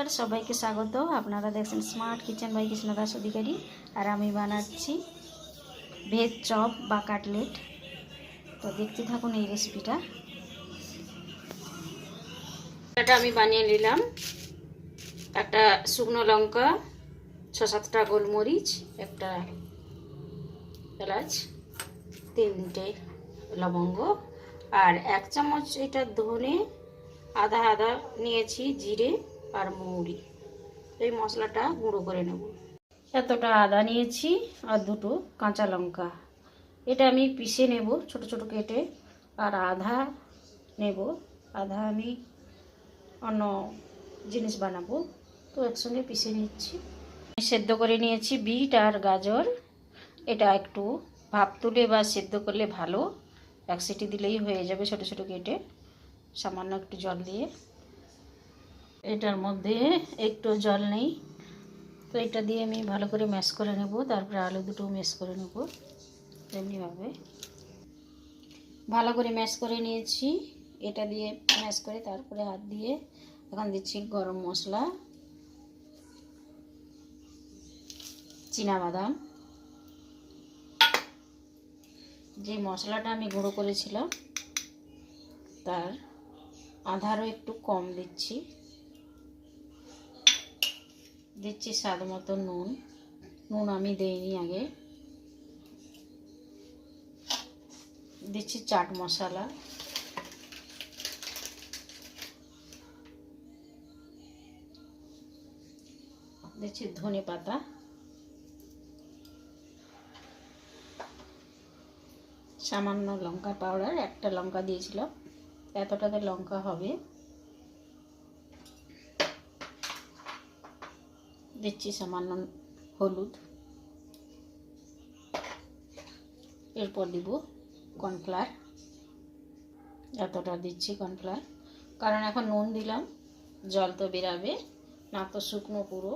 নমস্কার, সবাইকে স্বাগত। আপনারা দেখছেন smart kitchen by Krishnadas Adhikari. আর আমি বানাচ্ছি ভেজ চপ বা কাটলেট। তো দেখতে থাকুন এই রেসিপিটা এটা আমি বানিয়ে নিলাম। একটা শুকনো লঙ্কা ছ সাতটা গোলমরিচ একটা এলাচ তিনটে লবঙ্গ আর এক চামচ এটা ধনে আদা আদা নিয়েছি জিরে আর মৌরি এই মশলাটা গুঁড়ো করে নেব। এতটা আদা নিয়েছি আর দুটো কাঁচা লঙ্কা। এটা আমি পিষে নেব ছোট ছোট কেটে আর আধা নেব। আধা আমি অন্য জিনিস বানাবো। তো একসঙ্গে পিষে নিচ্ছি। সেদ্ধ করে নিয়েছি বিট আর গাজর। এটা একটু ভাপ তুলে বা সেদ্ধ করলে ভালো। এক সিটি দিলেই হয়ে যাবে ছোট ছোট কেটে। সামান্য একটু জল দিয়ে। এটার মধ্যে একটু জল নেই। তো এটা দিয়ে আমি ভালো করে ম্যাশ করে নেব। তারপরে আলু দুটো ম্যাশ করে নেব এমনিভাবে ভালো করে ম্যাশ করে নিয়েছি। এটা দিয়ে ম্যাশ করে তারপরে হাত দিয়ে এখন দিচ্ছি গরম মশলা বাদাম যে মশলাটা আমি গুঁড়ো করেছিলাম, তার আধারও একটু কম দিচ্ছি। দিচ্ছি স্বাদ মতো নুন। নুন আমি দেইনি আগে। দিচ্ছি চাট মশলা। দিচ্ছি ধনে পাতা। সামান্য লঙ্কা পাউডার একটা লঙ্কা দিয়েছিলাম। এতটাতে লঙ্কা হবে। দিচ্ছি সামান্য হলুদ। এরপর দিব কর্নফ্লার এতটা দিচ্ছি কর্নফ্লাওয়ার। কারণ এখন নুন দিলাম, জল তো বেরাবে, না তো শুকনো পুরো।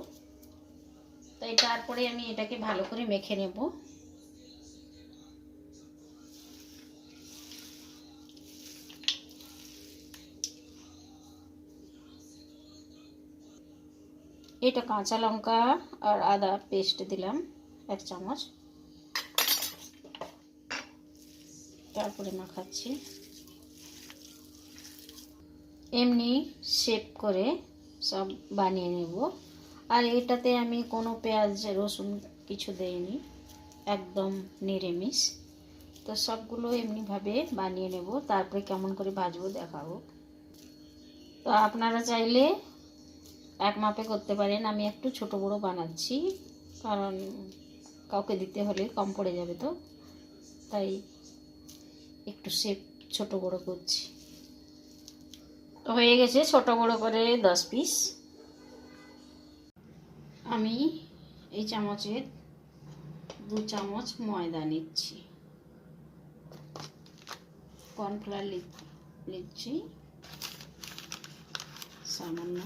তাই তারপরে আমি এটাকে ভালো করে মেখে নেব। এটা কাঁচা লঙ্কা আর আদা পেস্ট দিলাম, এক চামচ। তারপরে মাখাচ্ছি। এমনি শেপ করে সব বানিয়ে নেব। আর এটাতে আমি কোনো পেঁয়াজ, রসুন কিছু দেইনি, একদম নিরামিষ। তো সবগুলো এমনিভাবে বানিয়ে নেব, তারপরে কেমন করে ভাজবো দেখাবো। তো আপনারা চাইলে এক মাপে করতে পারেন। আমি একটু ছোট বড় বানাচ্ছি, কারণ কাউকে দিতে হলে কম পড়ে যাবে তো। তাই একটু শেপ ছোট বড় করছি। হয়ে গেছে ছোট বড় করে দশ পিস আমি এই চামচের দু চামচ ময়দা নিচ্ছি। কর্নফ্লাওয়ার নিচ্ছি সামান্য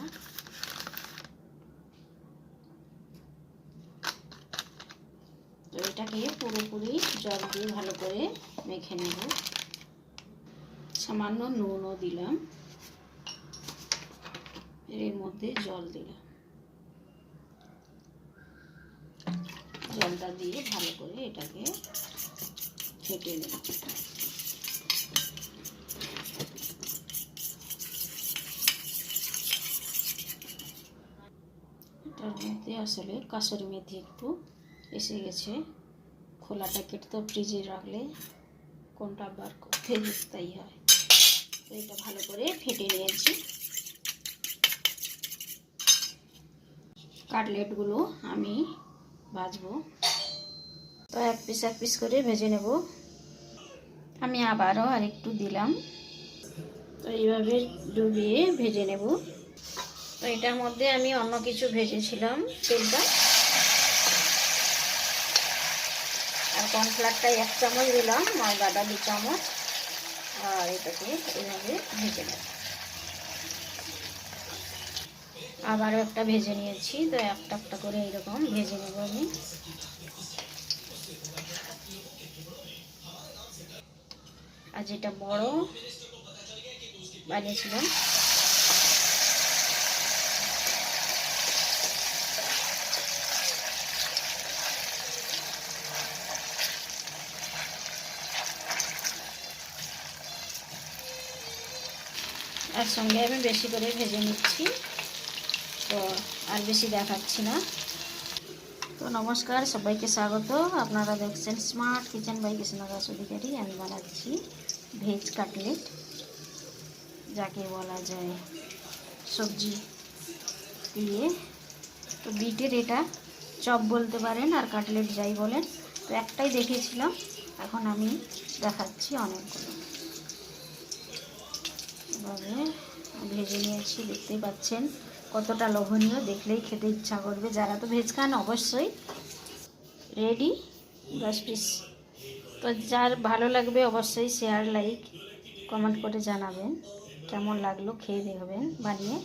তো এটাকে পুরোপুরি জল দিয়ে ভালো করে মেখে নেব। সামান্য নুনও দিলাম। এর মধ্যে জল দিলাম। জলটা দিয়ে ভালো করে এটাকে ফেটে নেব। এটার মধ্যে আসলে কাসুরি মেথি একটু এসে গেছে। খোলা প্যাকেট তো ফ্রিজে রাখলে কোনটা বার করতে তাই হয়। তো এটা ভালো করে ফেটে নিয়েছি। কাটলেটগুলো আমি ভাজবো। তো এক পিস এক পিস করে ভেজে নেব। আমি আবারও আর একটু দিলাম। তো এইভাবে ডুবিয়ে ভেজে নেব। তো এটার মধ্যে আমি অন্য কিছু ভেজেছিলাম তেলটা আর কর্নফ্লাওয়ারটা এক চামচ দিলাম ময়দাটা দু চামচ। আর এটাকে এইভাবে ভেজে নেব। আবারও একটা ভেজে নিয়েছি, তো একটা একটা করে এইরকম ভেজে নেব আমি। আর যেটা বড় বানিয়েছিলাম একসঙ্গে আমি বেশি করে ভেজে নিচ্ছি। তো আর বেশি দেখাচ্ছি না। তো নমস্কার, সবাইকে স্বাগত। আপনারা দেখছেন smart kitchen by Krishnadas Adhikari. আমি বানাচ্ছি ভেজ কাটলেট, যাকে বলা যায় সবজি দিয়ে। তো বিটের এটা চপ বলতে পারেন আর কাটলেট যাই বলেন। তো একটাই দেখিয়েছিলাম এখন আমি দেখাচ্ছি অনেকগুলো। এভাবে ভেজে নিয়েছি, দেখতেই পাচ্ছেন। কতটা লোভনীয়, দেখলেই খেতে ইচ্ছা করবে। যারা তো ভেজ খান, অবশ্যই রেডি দশ পিস তো যার ভালো লাগবে, অবশ্যই শেয়ার লাইক কমেন্ট করে জানাবেন। কেমন লাগল, খেয়ে দেখবেন বানিয়ে।